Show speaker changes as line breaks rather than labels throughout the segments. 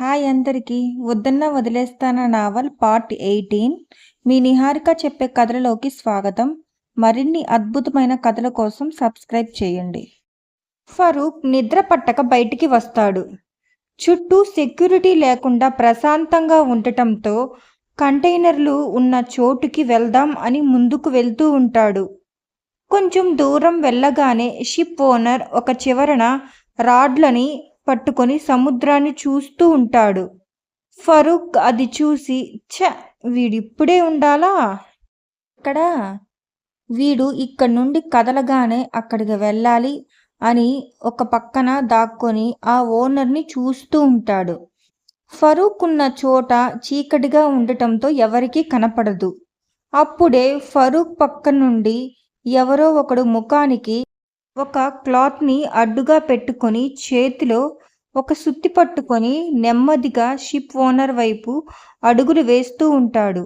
Hi అందరికీ. వద్దన్న వదిలేస్తాన నావల్ పార్ట్ ఎయిటీన్. మీ నిహారిక చెప్పే కథలలోకి స్వాగతం. మరిన్ని అద్భుతమైన కథల కోసం సబ్స్క్రైబ్ చేయండి. ఫరూక్ నిద్ర పట్టక బయటికి వస్తాడు. చుట్టూ సెక్యూరిటీ లేకుండా ప్రశాంతంగా ఉండటంతో కంటైనర్లు ఉన్న చోటుకి వెళ్దాం అని ముందుకు వెళ్తూ ఉంటాడు. కొంచెం దూరం వెళ్ళగానే షిప్ ఓనర్ ఒక చివరన రాడ్లని పట్టుకొని సముద్రాన్ని చూస్తూ ఉంటాడు. ఫరూక్ అది చూసి ఛ వీడిప్పుడే ఉండాలా? ఇక్కడ వీడు ఇక్కడి నుండి కదలగానే అక్కడికి వెళ్ళాలి అని ఒక పక్కన దాక్కొని ఆ ఓనర్ని చూస్తూ ఉంటాడు. ఫరూక్ ఉన్న చోట చీకటిగా ఉండటంతో ఎవరికీ కనపడదు. అప్పుడే ఫరూక్ పక్క నుండి ఎవరో ఒకడు ముఖానికి ఒక క్లాత్ని అడ్డుగా పెట్టుకొని చేతిలో ఒక సుత్తి పట్టుకొని నెమ్మదిగా షిప్ ఓనర్ వైపు అడుగులు వేస్తూ ఉంటాడు.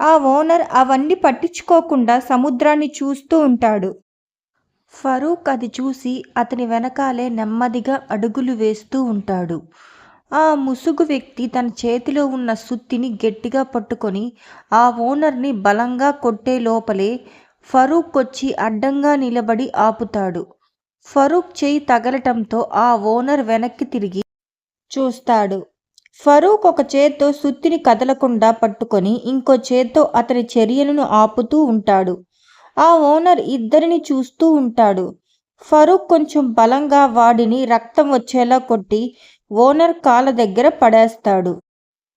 ఆ ఓనర్ అవన్నీ పట్టించుకోకుండా సముద్రాన్ని చూస్తూ ఉంటాడు. ఫరూక్ అది చూసి అతని వెనకాలే నెమ్మదిగా అడుగులు వేస్తూ ఉంటాడు. ఆ ముసుగు వ్యక్తి తన చేతిలో ఉన్న సుత్తిని గట్టిగా పట్టుకొని ఆ ఓనర్ని బలంగా కొట్టే లోపలే ఫరూక్ వచ్చి అడ్డంగా నిలబడి ఆపుతాడు. ఫరూక్ చేయి తగలటంతో ఆ ఓనర్ వెనక్కి తిరిగి చూస్తాడు. ఫరూక్ ఒక చేత్తో సుత్తిని కదలకుండా పట్టుకొని ఇంకో చేత్తో అతని చర్యలను ఆపుతూ ఉంటాడు. ఆ ఓనర్ ఇద్దరిని చూస్తూ ఉంటాడు. ఫరూక్ కొంచెం బలంగా వాడిని రక్తం వచ్చేలా కొట్టి ఓనర్ కాళ్ళ దగ్గర పడేస్తాడు.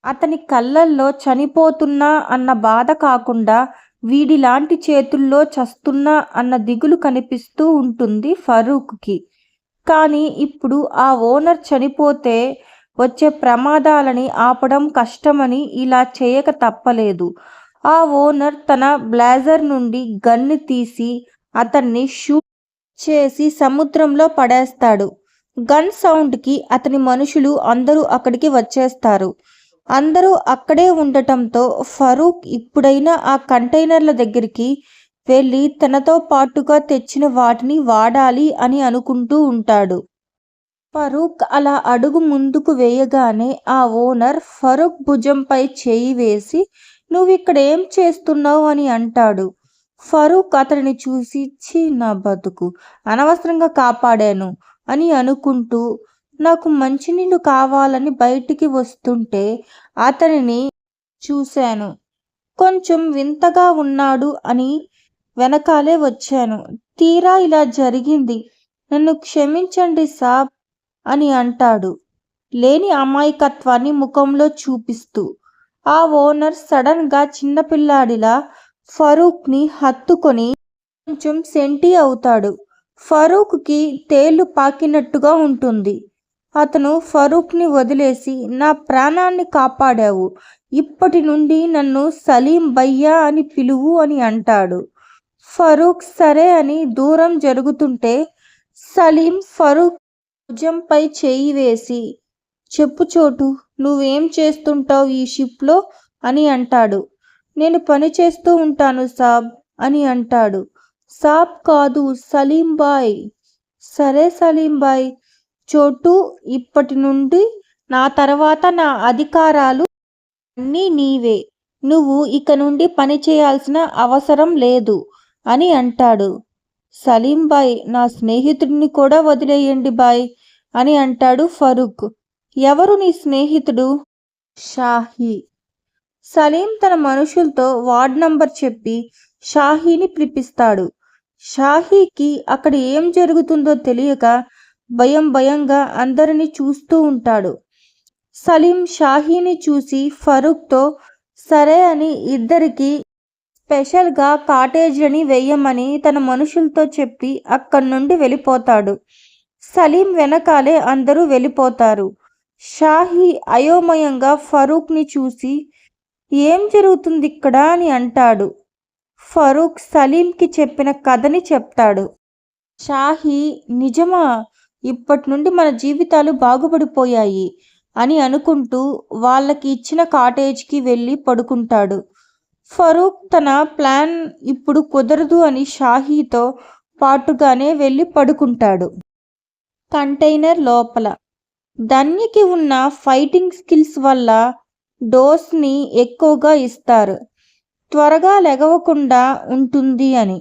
అతని కళ్ళల్లో చనిపోతున్నా అన్న బాధ కాకుండా వీడిలాంటి చేతుల్లో చస్తున్నా అన్న దిగులు కనిపిస్తూ ఉంటుంది ఫరూక్కి. కానీ ఇప్పుడు ఆ ఓనర్ చనిపోతే వచ్చే ప్రమాదాలని ఆపడం కష్టమని ఇలా చేయక తప్పలేదు. ఆ ఓనర్ తన బ్లేజర్ నుండి గన్ను తీసి అతన్ని షూట్ చేసి సముద్రంలో పడేస్తాడు. గన్ సౌండ్కి అతని మనుషులు అందరూ అక్కడికి వచ్చేస్తారు. అందరూ అక్కడే ఉండటంతో ఫరూక్ ఇప్పుడైనా ఆ కంటైనర్ల దగ్గరికి వెళ్ళి తనతో పాటుగా తెచ్చిన వాటిని వాడాలి అని అనుకుంటూ ఉంటాడు. ఫరూక్ అలా అడుగు ముందుకు వేయగానే ఆ ఓనర్ ఫరూక్ భుజంపై చేయి వేసి నువ్వు ఇక్కడ ఏం చేస్తున్నావు? అని అంటాడు. ఫరూక్ అతనిని చూసి చీ నా బతుకు అనవసరంగా కాపాడాను అని అనుకుంటూ నాకు మంచినీళ్ళు కావాలని బయటికి వస్తుంటే అతనిని చూశాను. కొంచెం వింతగా ఉన్నాడు అని వెనకాలే వచ్చాను. తీరా ఇలా జరిగింది. నన్ను క్షమించండి సాబ్ అని అంటాడు. లేని అమాయకత్వాన్ని ముఖంలో చూపిస్తూ. ఆ ఓనర్ సడన్గా చిన్నపిల్లాడిలా ఫరూక్ని హత్తుకొని కొంచెం సెంటి అవుతాడు. ఫరూక్కి తేళ్ళు పాకినట్టుగా ఉంటుంది. అతను ఫరూక్ని వదిలేసి నా ప్రాణాన్ని కాపాడావు. ఇప్పటి నుండి నన్ను సలీం భయ్యా అని పిలువు అని అంటాడు. ఫరూక్ సరే అని దూరం జరుగుతుంటే సలీం ఫరూక్ భుజంపై చేయి వేసి చెప్పు చోటు నువ్వేం చేస్తుంటావు ఈ షిప్లో అని అంటాడు. నేను పని చేస్తూ ఉంటాను సాబ్ అని అంటాడు. సాబ్ కాదు సలీం బాయ్. సరే సలీం బాయ్ చోటు ఇప్పటి నుండి నా తర్వాత నా అధికారాలు అన్నీ నీవే. నువ్వు ఇక నుండి పని చేయాల్సిన అవసరం లేదు అని అంటాడు. సలీం బాయ్ నా స్నేహితుడిని కూడా వదిలేయండి బాయ్ అని అంటాడు ఫరూక్. ఎవరు నీ స్నేహితుడు? షాహీ. సలీం తన మనుషులతో వార్డ్ నంబర్ చెప్పి షాహీని పిలిపిస్తాడు. షాహీకి అక్కడ ఏం జరుగుతుందో తెలియక భయం భయంగా అందరినీ చూస్తూ ఉంటాడు. సలీం షాహీని చూసి ఫరూక్తో సరే అని ఇద్దరికి స్పెషల్గా కాటేజీని వేయమని తన మనుషులతో చెప్పి అక్కడి నుండి వెళ్ళిపోతాడు. సలీం వెనకాలే అందరూ వెళ్ళిపోతారు. షాహీ అయోమయంగా ఫరూక్ని చూసి ఏం జరుగుతుంది ఇక్కడ అని అంటాడు. ఫరూక్ సలీంకి చెప్పిన కథని చెప్తాడు. షాహీ నిజమా? ఇప్పటి నుండి మన జీవితాలు బాగుపడిపోయాయి అని అనుకుంటూ వాళ్ళకి ఇచ్చిన కాటేజ్కి వెళ్ళి పడుకుంటాడు. ఫరూక్ తన ప్లాన్ ఇప్పుడు కుదరదు అని షాహీతో పాటుగానే వెళ్ళి పడుకుంటాడు. కంటైనర్ లోపల. ధన్యకి ఉన్న ఫైటింగ్ స్కిల్స్ వల్ల డోస్ని ఎక్కువగా ఇస్తారు. త్వరగా లెగవకుండా ఉంటుంది అని.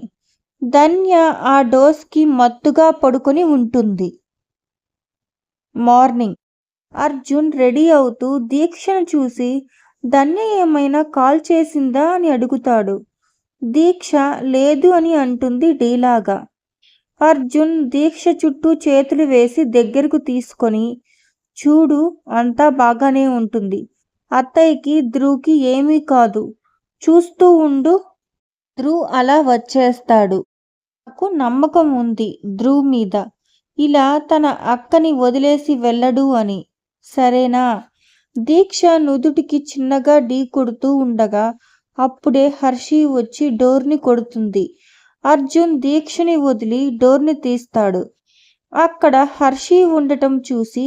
ధన్య ఆ డోస్కి మత్తుగా పడుకొని ఉంటుంది. మార్నింగ్. అర్జున్ రెడీ అవుతూ దీక్షను చూసి ధన్య ఏమైనా కాల్ చేసిందా అని అడుగుతాడు. దీక్ష లేదు అని అంటుంది డీలాగా. అర్జున్ దీక్ష చుట్టూ చేతులు వేసి దగ్గరకు తీసుకొని చూడు అంతా బాగానే ఉంటుంది. అత్తయ్యకి ధ్రువ్కి ఏమీ కాదు. చూస్తూ ఉండు. ధ్రువ్ అలా వచ్చేస్తాడు. నాకు నమ్మకం ఉంది ధ్రువ్ మీద. ఇలా తన అక్కని వదిలేసి వెళ్ళడు అని. సరేనా? దీక్ష నుదుటికి చిన్నగా ఢీ కొడుతూ ఉండగా అప్పుడే హర్షి వచ్చి డోర్ని కొడుతుంది. అర్జున్ దీక్షని వదిలి డోర్ని తీస్తాడు. అక్కడ హర్షి ఉండటం చూసి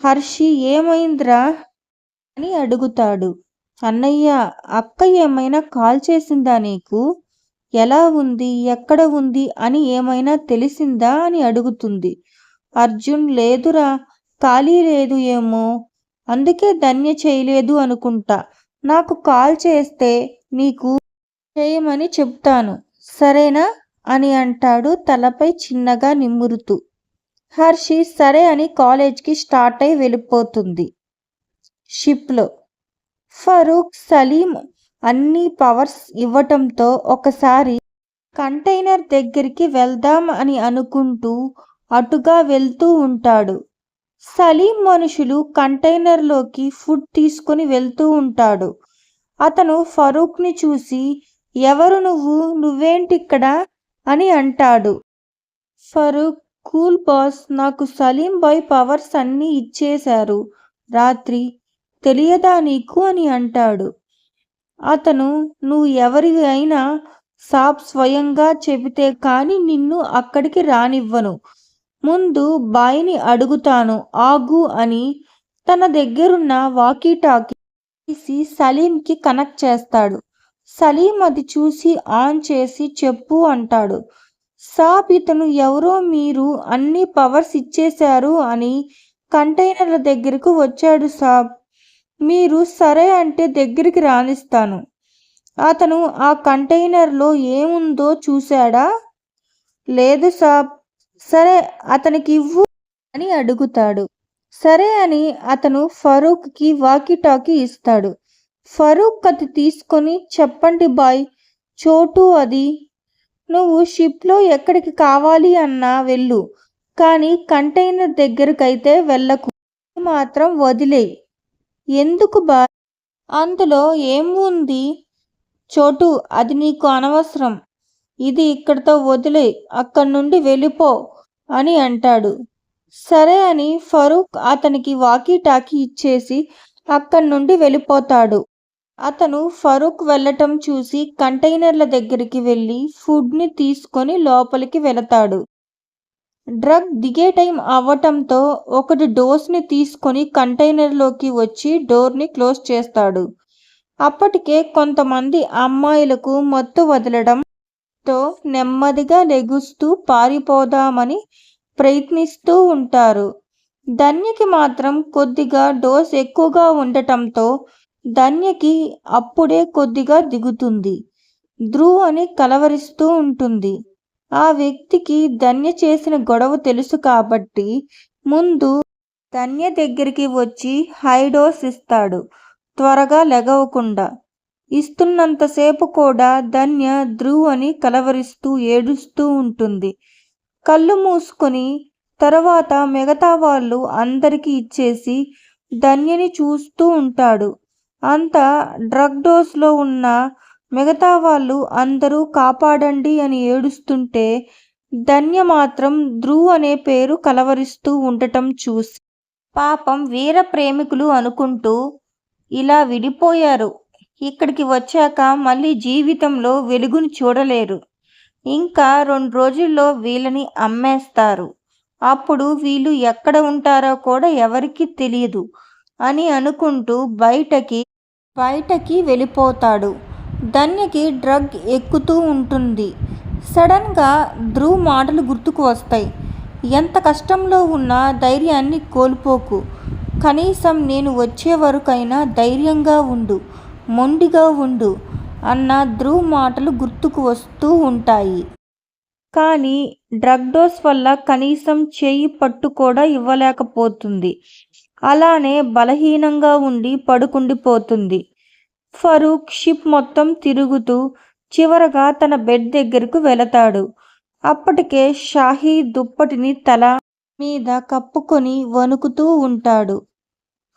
హర్షి ఏమైందిరా అని అడుగుతాడు. అన్నయ్య అక్క ఏమైనా కాల్ చేసిందా నీకు? ఎలా ఉంది? ఎక్కడ ఉంది? అని ఏమైనా తెలిసిందా? అని అడుగుతుంది. అర్జున్ లేదురా ఖాళీ లేదు ఏమో. అందుకే ధన్య చేయలేదు అనుకుంటా. నాకు కాల్ చేస్తే నీకు చేయమని చెప్తాను సరేనా? అని అంటాడు తలపై చిన్నగా నిమ్మురుతూ హర్షి సరే అని కాలేజ్కి స్టార్ట్ అయి వెళ్ళిపోతుంది. షిప్లో. ఫరూక్ సలీం అన్ని పవర్స్ ఇవ్వటంతో ఒకసారి కంటైనర్ దగ్గరికి వెళ్దాం అని అనుకుంటూ అటుగా వెళ్తూ ఉంటాడు. సలీం మనుషులు కంటైనర్లోకి ఫుడ్ తీసుకొని వెళ్తూ ఉంటాడు. అతను ఫరూక్ని చూసి ఎవరు నువ్వు? నువ్వేంటిక్కడ? అని అంటాడు. ఫరూక్ కూల్ బాస్ నాకు సలీం బాయ్ పవర్స్ అన్నీ ఇచ్చేశారు. రాత్రి తెలియదా నీకు? అని అంటాడు. అతను నువ్వు ఎవరి అయినా సాబ్ స్వయంగా చెబితే కానీ నిన్ను అక్కడికి రానివ్వను. ముందు బాయిని అడుగుతాను ఆగు అని తన దగ్గరున్న వాకీటాకీ తీసి సలీంకి కనెక్ట్ చేస్తాడు. సలీం అది చూసి ఆన్ చేసి చెప్పు అంటాడు. సాబ్ ఇతను ఎవరో మీరు అన్ని పవర్స్ ఇచ్చేశారు అని కంటైనర్ల దగ్గరకు వచ్చాడు సాబ్. మీరు సరే అంటే దగ్గరికి రానిస్తాను. అతను ఆ కంటైనర్లో ఏముందో చూశాడా? లేదు సాబ్. సరే అతనికి ఇవ్వు అని అడుగుతాడు. సరే అని అతను ఫరూక్కి వాకీటాకీ ఇస్తాడు. ఫరూక్ అది తీసుకొని చెప్పండి బాయ్ చోటు అది. నువ్వు షిప్లో ఎక్కడికి కావాలి అన్నా వెళ్ళు కానీ కంటైనర్ దగ్గరకైతే వెళ్ళకు. మాత్రం వదిలేయి. ఎందుకు బా అందులో ఏముంది? చోటు అది నీకు అనవసరం. ఇది ఇక్కడితో వదిలే అక్కడి నుండి వెళ్ళిపో అని అంటాడు. సరే అని ఫరూక్ అతనికి వాకీ టాకీ ఇచ్చేసి అక్కడి నుండి వెళ్ళిపోతాడు. అతను ఫరూక్ వెళ్ళటం చూసి కంటైనర్ల దగ్గరికి వెళ్ళి ఫుడ్ని తీసుకొని లోపలికి వెళతాడు. డ్రగ్ దిగే టైం అవ్వటంతో ఒకటి డోస్ని తీసుకొని కంటైనర్లోకి వచ్చి డోర్ని క్లోజ్ చేస్తాడు. అప్పటికే కొంతమంది అమ్మాయిలకు మత్తు తో నెమ్మదిగా లెగుస్తూ పారిపోదామని ప్రయత్నిస్తూ ఉంటారు. ధన్యకి మాత్రం కొద్దిగా డోస్ ఎక్కువగా ఉండటంతో ధన్యకి అప్పుడే కొద్దిగా దిగుతుంది. ధ్రువ్ అని కలవరిస్తూ ఉంటుంది. ఆ వ్యక్తికి ధన్య చేసిన గొడవ తెలుసు కాబట్టి ముందు ధన్య దగ్గరికి వచ్చి హై డోస్ ఇస్తాడు. త్వరగా లెగవకుండా ఇస్తున్నంతసేపు కూడా ధన్య ధ్రువ్ అని కలవరిస్తూ ఏడుస్తూ ఉంటుంది. కళ్ళు మూసుకొని తర్వాత మిగతా వాళ్ళు అందరికీ ఇచ్చేసి ధన్యని చూస్తూ ఉంటాడు. అంతా డ్రగ్ డోస్లో ఉన్న మిగతా వాళ్ళు అందరూ కాపాడండి అని ఏడుస్తుంటే ధన్య మాత్రం ధ్రువ్ అనే పేరు కలవరిస్తూ ఉండటం చూసి పాపం వీర ప్రేమికులు అనుకుంటూ ఇలా విడిపోయారు. ఇక్కడికి వచ్చాక మళ్ళీ జీవితంలో వెలుగును చూడలేరు. ఇంకా రెండు రోజుల్లో వీళ్ళని అమ్మేస్తారు. అప్పుడు వీళ్ళు ఎక్కడ ఉంటారో కూడా ఎవరికి తెలియదు అని అనుకుంటూ బయటకి బయటకి వెళ్ళిపోతాడు. ధన్యకి డ్రగ్ ఎక్కుతూ ఉంటుంది. సడన్గా ధ్రువ్ మాటలు గుర్తుకు వస్తాయి. ఎంత కష్టంలో ఉన్నా ధైర్యాన్ని కోల్పోకు. కనీసం నేను వచ్చే వరకైనా ధైర్యంగా ఉండు. మొండిగా ఉండు అన్న ధ్రువ్ మాటలు గుర్తుకు వస్తూ ఉంటాయి. కానీ డ్రగ్ డోస్ వల్ల కనీసం చేయి పట్టు కూడా ఇవ్వలేకపోతుంది. అలానే బలహీనంగా ఉండి పడుకుండిపోతుంది. ఫరూక్ షిప్ మొత్తం తిరుగుతూ చివరగా తన బెడ్ దగ్గరకు వెళతాడు. అప్పటికే షాహీ దుప్పటిని తల మీద కప్పుకొని వణుకుతూ ఉంటాడు.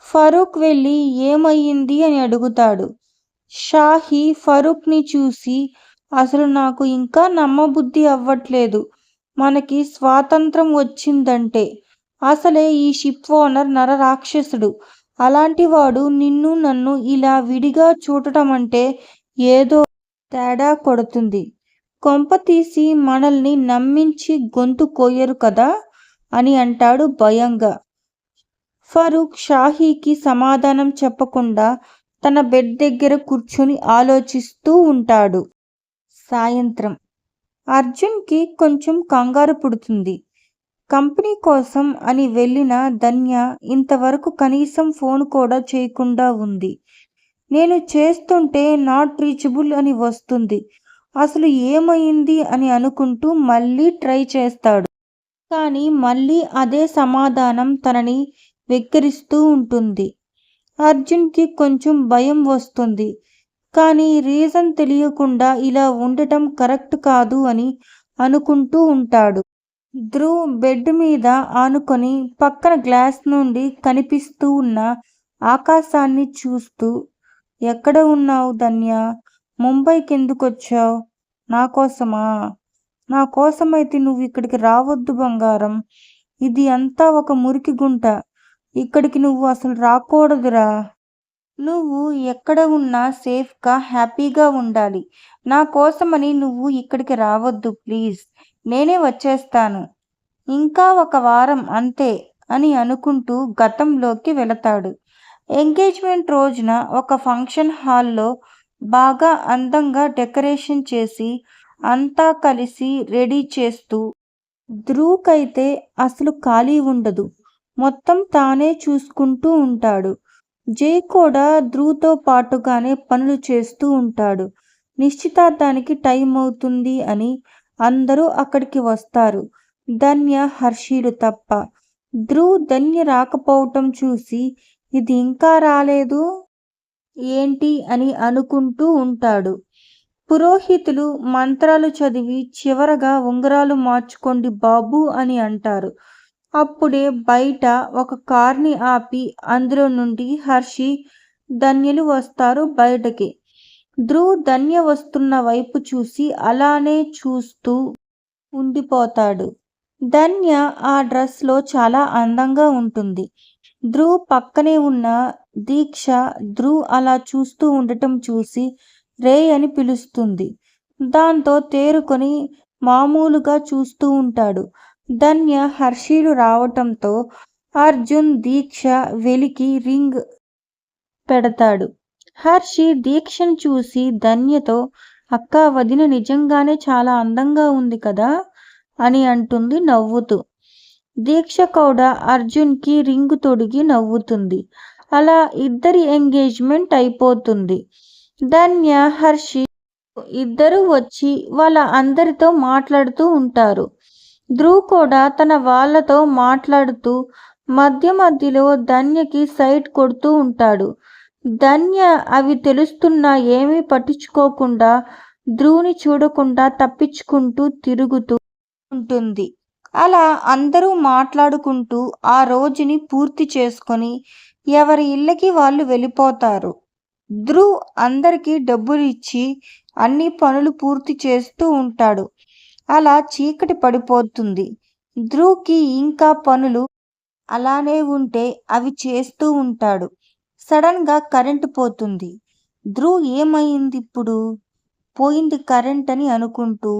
ఫరూక్ వెళ్ళి ఏమయ్యింది అని అడుగుతాడు. షాహీ ఫరూక్ని చూసి అసలు నాకు ఇంకా నమ్మబుద్ధి అవ్వట్లేదు. మనకి స్వాతంత్రం వచ్చిందంటే అసలే ఈ షిప్ ఓనర్ నరరాక్షసుడు. అలాంటి వాడు నిన్ను నన్ను ఇలా విడిగా చూడటం అంటే ఏదో తేడా కొడుతుంది. కొంప తీసి మనల్ని నమ్మించి గొంతు కోయరు కదా? అని అంటాడు భయంగా. ఫరూక్ షాహీకి సమాధానం చెప్పకుండా తన బెడ్ దగ్గర కూర్చొని ఆలోచిస్తూ ఉంటాడు. సాయంత్రం. అర్జున్కి కొంచెం కంగారు పుడుతుంది. కంపెనీ కోసం అని వెళ్ళిన ధన్య ఇంతవరకు కనీసం ఫోన్ కూడా చేయకుండా ఉంది. నేను చేస్తుంటే నాట్ రీచబుల్ అని వస్తుంది. అసలు ఏమైంది అని అనుకుంటూ మళ్ళీ ట్రై చేస్తాడు. కానీ మళ్ళీ అదే సమాధానం తనని వెక్కిరిస్తూ ఉంటుంది. అర్జున్కి కొంచెం భయం వస్తుంది. కానీ రీజన్ తెలియకుండా ఇలా ఉండటం కరెక్ట్ కాదు అని అనుకుంటూ ఉంటాడు. ధ్రువ్ బెడ్ మీద ఆనుకొని పక్కన గ్లాస్ నుండి కనిపిస్తూ ఉన్న ఆకాశాన్ని చూస్తూ ఎక్కడ ఉన్నావు ధన్య? ముంబైకి ఎందుకు వచ్చావు నా కోసమా? నా కోసమైతే నువ్వు ఇక్కడికి రావద్దు బంగారం. ఇది అంతా ఒక మురికి గుంట ఇక్కడికి నువ్వు అసలు రాకూడదురా. నువ్వు ఎక్కడ ఉన్నా సేఫ్గా హ్యాపీగా ఉండాలి. నా కోసమని నువ్వు ఇక్కడికి రావద్దు ప్లీజ్. నేనే వచ్చేస్తాను. ఇంకా ఒక వారం అంతే అని అనుకుంటూ గతంలోకి వెళతాడు. ఎంగేజ్మెంట్ రోజున ఒక ఫంక్షన్ హాల్లో బాగా అందంగా డెకరేషన్ చేసి అంతా కలిసి రెడీ చేస్తూ ధ్రువ్కైతే అసలు ఖాళీ ఉండదు. మొత్తం తానే చూసుకుంటూ ఉంటాడు. జై కూడా ధ్రువ్తో పాటుగానే పనులు చేస్తూ ఉంటాడు. నిశ్చితార్థానికి టైం అవుతుంది అని అందరూ అక్కడికి వస్తారు. ధన్య హర్షీలు తప్ప. ధ్రువ్ ధన్య రాకపోవటం చూసి ఇది ఇంకా రాలేదు? ఏంటి? అని అనుకుంటూ ఉంటాడు. పురోహితులు మంత్రాలు చదివి చివరగా ఉంగరాలు మార్చుకోండి బాబు అని అంటారు. అప్పుడే బయట ఒక కార్ని ఆపి అందులో నుండి హర్షి ధన్యలు వస్తారు బయటకి. ధ్రువ్ ధన్య వస్తున్న వైపు చూసి అలానే చూస్తూ ఉండిపోతాడు. ధన్య ఆ డ్రెస్లో చాలా అందంగా ఉంటుంది. ధ్రువ్ పక్కనే ఉన్న దీక్ష ధ్రువ్ అలా చూస్తూ ఉండటం చూసి రే అని పిలుస్తుంది. దాంతో తేరుకొని మామూలుగా చూస్తూ ఉంటాడు. ధన్య హర్షీలు రావటంతో అర్జున్ దీక్ష వెలికి రింగ్ పెడతాడు. హర్షి దీక్షను చూసి ధన్యతో అక్క వదిన నిజంగానే చాలా అందంగా ఉంది కదా అని అంటుంది నవ్వుతూ. దీక్ష కూడా అర్జున్కి రింగ్ తొడిగి నవ్వుతుంది. అలా ఇద్దరి ఎంగేజ్మెంట్ అయిపోతుంది. ధన్య హర్షి ఇద్దరు వచ్చి వాళ్ళ అందరితో మాట్లాడుతూ ఉంటారు. ధ్రువ్ కూడా తన వాళ్ళతో మాట్లాడుతూ మధ్య మధ్యలో ధన్యకి సైట్ కొడుతూ ఉంటాడు. ధన్య అవి తెలుస్తున్నా ఏమీ పట్టించుకోకుండా ధ్రువుని చూడకుండా తప్పించుకుంటూ తిరుగుతూ ఉంటుంది. అలా అందరూ మాట్లాడుకుంటూ ఆ రోజుని పూర్తి చేసుకొని ఎవరి ఇళ్ళకి వాళ్ళు వెళ్ళిపోతారు. ధ్రువ్ అందరికీ డబ్బులు ఇచ్చి అన్ని పనులు పూర్తి చేస్తూ ఉంటాడు. అలా చీకటి పడిపోతుంది. ధ్రువ్కి ఇంకా పనులు అలానే ఉంటే అవి చేస్తూ ఉంటాడు. సడన్గా కరెంటు పోతుంది. ధ్రువ్ ఏమైంది ఇప్పుడు? పోయింది కరెంట్ అని అనుకుంటూ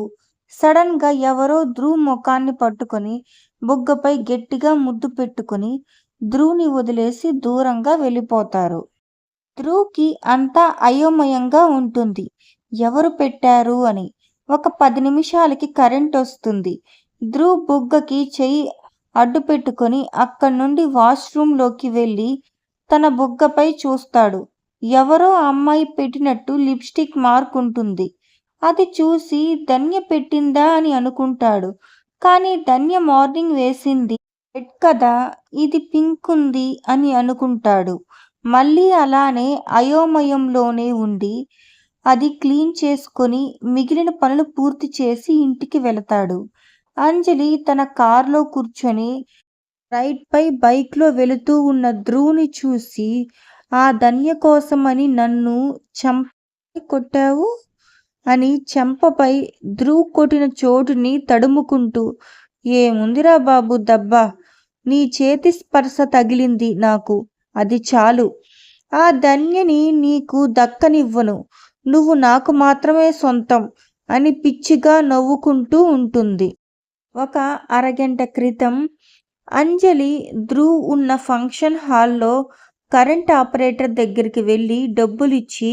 సడన్గా ఎవరో ధ్రువ్ ముఖాన్ని పట్టుకొని బుగ్గపై గట్టిగా ముద్దు పెట్టుకుని ధ్రువ్ని వదిలేసి దూరంగా వెళ్ళిపోతారు. ధ్రువ్కి అంతా అయోమయంగా ఉంటుంది. ఎవరు పెట్టారు అని. ఒక పది నిమిషాలకి కరెంట్ వస్తుంది. ధ్రువ్ బుగ్గకి చెయ్యి అడ్డు పెట్టుకొని అక్కడి నుండి వాష్రూంలోకి వెళ్ళి తన బుగ్గపై చూస్తాడు. ఎవరో అమ్మాయి పెట్టినట్టు లిప్స్టిక్ మార్క్ ఉంటుంది. అది చూసి ధన్య పెట్టిందా అని అనుకుంటాడు. కానీ ధన్య మార్నింగ్ వేసింది రెడ్ కదా ఇది పింక్ ఉంది అని అనుకుంటాడు. మళ్ళీ అలానే అయోమయంలోనే ఉండి అది క్లీన్ చేసుకొని మిగిలిన పనులు పూర్తి చేసి ఇంటికి వెళతాడు. అంజలి తన కారులో కూర్చొని రైడ్పై బైక్లో వెళుతూ ఉన్న ధ్రువుని చూసి ఆ ధన్య కోసమని నన్ను చంప కొట్టావు? అని చెంపపై ధ్రువ్ కొట్టిన చోటుని తడుముకుంటూ ఏముందిరా బాబు దబ్బా నీ చేతి స్పర్శ తగిలింది నాకు అది చాలు. ఆ ధన్యని నీకు దక్కనివ్వను. నువ్వు నాకు మాత్రమే సొంతం అని పిచ్చిగా నవ్వుకుంటూ ఉంటుంది. ఒక అరగంట క్రితం అంజలి ధ్రువ్ ఉన్న ఫంక్షన్ హాల్లో కరెంట్ ఆపరేటర్ దగ్గరికి వెళ్ళి డబ్బులిచ్చి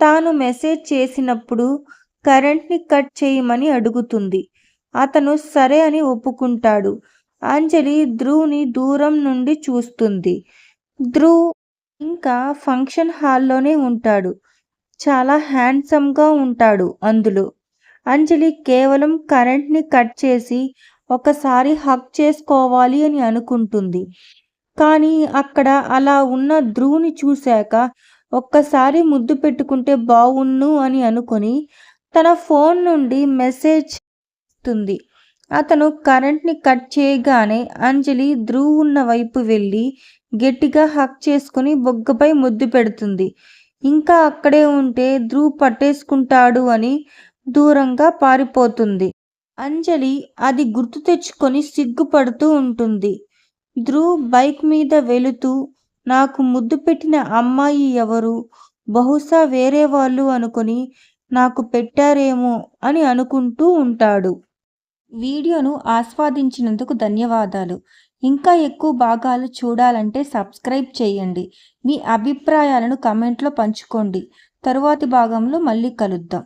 తాను మెసేజ్ చేసినప్పుడు కరెంట్ని కట్ చేయమని అడుగుతుంది. అతను సరే అని ఒప్పుకుంటాడు. అంజలి ధ్రువ్ని దూరం నుండి చూస్తుంది. ధ్రువ్ ఇంకా ఫంక్షన్ హాల్లోనే ఉంటాడు. చాలా హ్యాండ్సమ్గా ఉంటాడు అందులో. అంజలి కేవలం కరెంట్ని కట్ చేసి ఒకసారి హక్ చేసుకోవాలి అని అనుకుంటుంది. కానీ అక్కడ అలా ఉన్న ధ్రువుని చూశాక ఒక్కసారి ముద్దు పెట్టుకుంటే బావున్ను అని అనుకొని తన ఫోన్ నుండి మెసేజ్ ఇస్తుంది అతను కరెంట్ని కట్ చేయగానే అంజలి ధ్రువు ఉన్న వైపు వెళ్ళి గట్టిగా హక్ చేసుకుని బొగ్గపై ముద్దు పెడుతుంది. ఇంకా అక్కడే ఉంటే ధ్రువ్ పట్టేసుకుంటాడు అని దూరంగా పారిపోతుంది. అంజలి అది గుర్తు తెచ్చుకొని సిగ్గుపడుతూ ఉంటుంది. ధ్రువ్ బైక్ మీద వెళుతూ నాకు ముద్దు పెట్టిన అమ్మాయి ఎవరు? బహుశా వేరే వాళ్ళు అనుకొని నాకు పెట్టారేమో అని అనుకుంటూ ఉంటాడు. వీడియోను ఆస్వాదించినందుకు ధన్యవాదాలు. ఇంకా ఎక్కువ భాగాలు చూడాలంటే సబ్స్క్రైబ్ చేయండి. మీ అభిప్రాయాలను కమెంట్లో పంచుకోండి. తరువాతి భాగంలో మళ్ళీ కలుద్దాం.